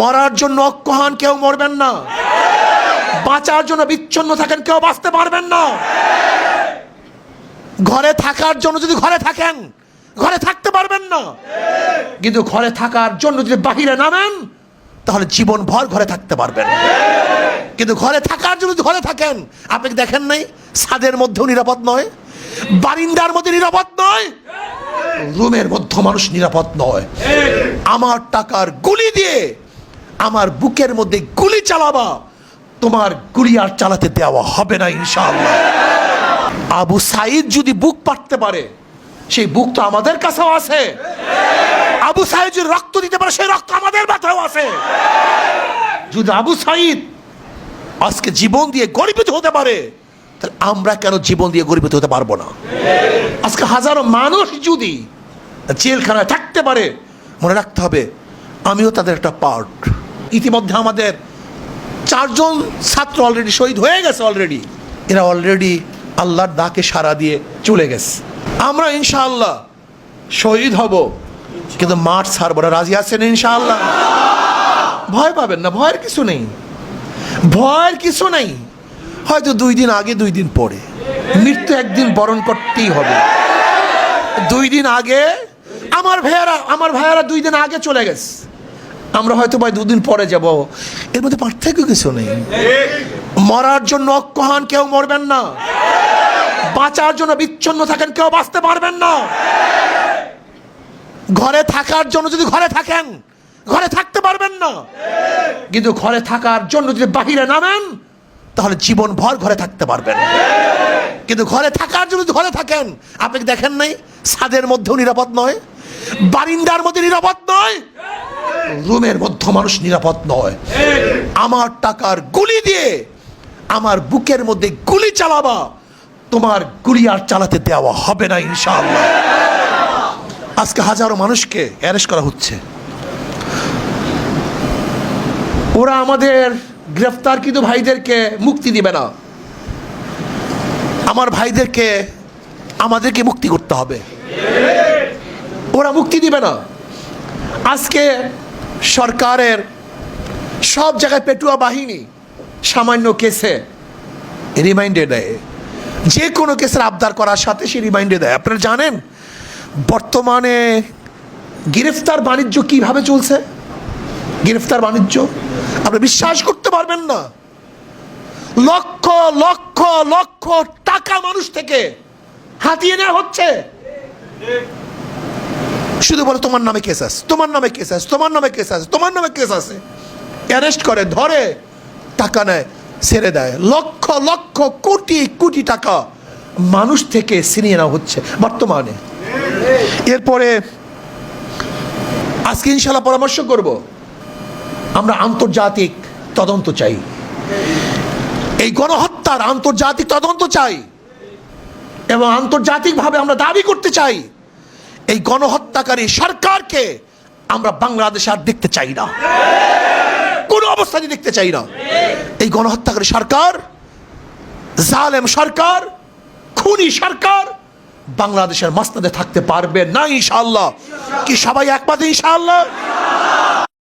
মরার জন্য অজ্ঞহান কেউ মরবেন না। বাঁচার জন্য বিচ্ছন্ন থাকেন কেউ বাঁচতে পারবেন না। ঘরে থাকার জন্য যদি ঘরে থাকেন, ঘরে থাকতে পারবেন না। কিন্তু ঘরে থাকার জন্য যদি বাহিরে নামেন, তাহলে জীবন ভর ঘরে থাকতে পারবেন। কিন্তু ঘরে থাকার জন্য যদি ঘরে থাকেন, আপনি দেখেন নাই? ছাদের মধ্যেও নিরাপদ নয়, বারিন্দার মধ্যে নিরাপদ নয়, রুমের মধ্যে মানুষ নিরাপদ নয়। আমার টাকার গুলি দিয়ে আমার বুকের মধ্যে গুলি চালাবা। তোমার গুলি আর চালাতে দেওয়া হবে না, ইনশাআল্লাহ। আবু সাইদ যদি বুক পাটতে পারে, সেই বুক তো আমাদের কাছেও আছে। আবু সাইদ যদি রক্ত দিতে পারে, সেই রক্ত আমাদের মাথাও আছে। যদি আবু সাইদ আজকে জীবন দিয়ে গরিবিত হতে পারে, তাহলে আমরা কেন জীবন দিয়ে গরিবিত হতে পারব না? আজকে হাজারো মানুষ যদি জেলখানায় থাকতে পারে, মনে রাখতে হবে, আমিও তাদের একটা পার্ট ইতিমধ্যে আমাদের চারজন ছাত্র অলরেডি শহীদ হয়ে গেছে অলরেডি এরা অলরেডি আল্লাহর ডাকে সাড়া দিয়ে চলে গেছে। আমরা ইনশাআল্লাহ শহীদ হব, কিন্তু মাঠ ছাড়বো না। রাজি আছেন ইনশাআল্লাহ? ভয় পাবেন না, ভয়ের কিছু নেই। ভয়ের কিছু নেই। হয়তো দুই দিন আগে, দুই দিন পরে। মৃত্যু একদিন বরণ করতেই হবে। দুই দিন আগে, আমার ভাইয়ারা আমার ভাইয়ারা দুই দিন আগে চলে গেছে। আমরা হয়তো ভাই দুদিন পরে যাব। এর মধ্যে পার্থক্য কিছু নেই। মরার জন্য অজ্ঞহান কেউ মরবেন না। বাঁচার জন্য বিচ্ছন্ন থাকেন, কেউ বাঁচতে পারবেন না। ঘরে থাকার জন্য যদি ঘরে থাকেন, ঘরে থাকতে পারবেন না। কিন্তু ঘরে থাকার জন্য যদি বাহিরে নামেন, তাহলে জীবন ভর ঘরে থাকতে পারবেন। কিন্তু ঘরে থাকার জন্য যদি ঘরে থাকেন, আপনি দেখেন নাই? ছাদের মধ্যেও নিরাপদ নয়। বারিন্দার মধ্যে নিরাপদ নয়। রুমের মধ্যে মানুষ নিরাপদ নয়। আমার টাকার গুলি দিয়ে আমার বুকের মধ্যে গুলি চালাবা, তোমার গুলি আর চালাতে দেওয়া হবে না ইনশাআল্লাহ। আজকে হাজারো মানুষকে অ্যারেস্ট করা হচ্ছে। ওরা আমাদের গ্রেফতারকৃত ভাইদেরকে মুক্তি দিবে না। আমার ভাইদেরকে, আমাদেরকে মুক্তি করতে হবে। ওরা মুক্তি দিবে না। আজকে সরকারের সব জায়গায় পেটুয়া বাহিনী সামান্য কেসে রিমাইন্ডে দেয়। যে কোনো কেসের আবদার করার সাথে সে রিমাইন্ডে দেয়। আপনারা জানেন, বর্তমানে গ্রেফতার বাণিজ্য কীভাবে চলছে? গ্রেফতার বাণিজ্য? আপনি বিশ্বাস করতে পারবেন না। লক্ষ লক্ষ লক্ষ টাকা মানুষ থেকে হাতিয়ে নেওয়া হচ্ছে। শুধু বলে, তোমার নামে কেস আছে, তোমার নামে কেস আছে, তোমার নামে কেস আছে, তোমার নামে কেস আছে। অ্যারেস্ট করে, ধরে, টাকা নেয়, ছেড়ে দেয়। লক্ষ লক্ষ, কোটি কোটি টাকা মানুষ থেকে ছিনিয়ে নেওয়া হচ্ছে, বর্তমানে। এরপরে, আজকে ইনশাল্লাহ পরামর্শ করব, আমরা আন্তর্জাতিক তদন্ত চাই। এই গণহত্যার আন্তর্জাতিক তদন্ত চাই এবং আন্তর্জাতিকভাবে আমরা দাবি করতে চাই। এই গণহত্যাকারী সরকারকে আমরা বাংলাদেশে আর দেখতে চাই না। কোনো অবস্থায় দেখতে চাই না। এই গণহত্যাকারী সরকার, জালেম সরকার, খুনি সরকার বাংলাদেশের মাস্তাদে থাকতে পারবে না ইনশাআল্লাহ। কি সবাই একমাত্র ইনশাআল্লাহ?